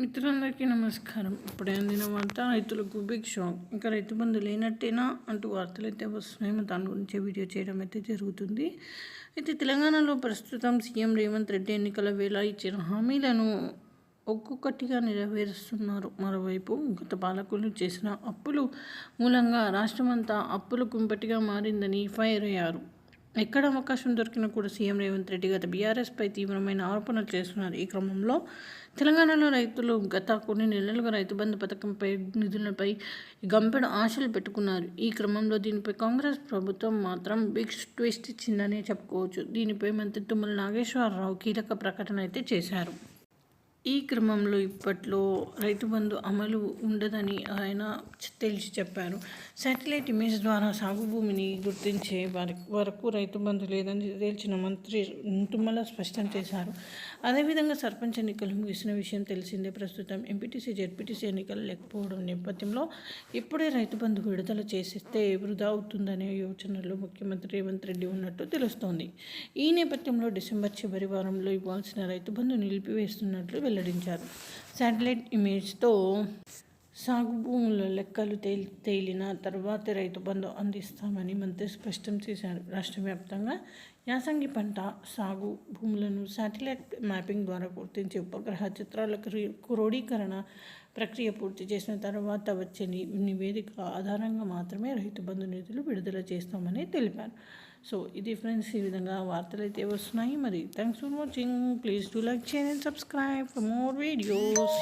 మిత్రులందరికీ నమస్కారం. ఇప్పుడే అందిన వార్త రైతులకు బిగ్ షాక్ ఇంకా రైతు బంధు లేనట్టేనా అంటూ వార్తలు అయితే వస్తున్నాయి దాని గురించి వీడియో చేయడం అయితే జరుగుతుంది. అయితే తెలంగాణలో ప్రస్తుతం సీఎం రేవంత్ రెడ్డి ఎన్నికల వేళ ఇచ్చిన హామీలను ఒక్కొక్కటిగా నెరవేరుస్తున్నారు. మరోవైపు గత పాలకులు చేసిన అప్పులు మూలంగా రాష్ట్రమంతా అప్పుల కుంపటిగా మారిందని ఫైర్ అయ్యారు. ఎక్కడ అవకాశం దొరికినా కూడా సీఎం రేవంత్ రెడ్డి గత బీఆర్ఎస్పై తీవ్రమైన ఆరోపణలు చేస్తున్నారు. ఈ క్రమంలో తెలంగాణలో రైతులు గత కొన్ని నెలలుగా రైతు బంధు పథకంపై నిధులపై గంపెడు ఆశలు పెట్టుకున్నారు. ఈ క్రమంలో దీనిపై కాంగ్రెస్ ప్రభుత్వం మాత్రం బిగ్ ట్విస్ట్ ఇచ్చిందనే చెప్పుకోవచ్చు. దీనిపై మంత్రి తుమ్మల నాగేశ్వరరావు కీలక ప్రకటన అయితే చేశారు. ఈ క్రమంలో ఇప్పట్లో రైతు బంధు అమలు ఉండదని ఆయన తేల్చి చెప్పారు. శాటిలైట్ ఇమేజ్ ద్వారా సాగు భూమిని గుర్తించే వారి వరకు రైతు బంధు లేదని తేల్చిన మంత్రి తుమ్మల స్పష్టం చేశారు. అదేవిధంగా సర్పంచ్ ఎన్నికలు ముగిసిన విషయం తెలిసిందే. ప్రస్తుతం ఎంపీటీసీ జెడ్పీటీసీ ఎన్నికలు లేకపోవడం నేపథ్యంలో ఇప్పుడే రైతు బంధు విడుదల చేసేస్తే వృధా అవుతుందనే యోచనలో ముఖ్యమంత్రి రేవంత్ రెడ్డి ఉన్నట్టు తెలుస్తోంది. ఈ నేపథ్యంలో డిసెంబర్ చివరి వారంలో ఇవ్వాల్సిన రైతు బంధు నిలిపివేస్తున్నట్లు వెల్లడించారు. శాటిలైట్ ఇమేజ్తో సాగు భూముల లెక్కలు తేలి తేలిన తర్వాత రైతు బంధు అందిస్తామని మంత్రి స్పష్టం చేశారు. రాష్ట్ర వ్యాప్తంగా యాసంగి పంట సాగు భూములను శాటిలైట్ మ్యాపింగ్ ద్వారా గుర్తించే ఉపగ్రహ చిత్రాల క్రి- క్రోడీకరణ ప్రక్రియ పూర్తి చేసిన తర్వాత వచ్చే నివేదిక ఆధారంగా మాత్రమే రైతు బంధు నిధులు విడుదల చేస్తామని తెలిపారు. సో ఇది ఫ్రెండ్స్ ఈ విధంగా వార్తలు అయితే వస్తున్నాయి. మరి thanks for watching please do like చేయండి సబ్స్క్రైబ్ ఫర్ మోర్ వీడియోస్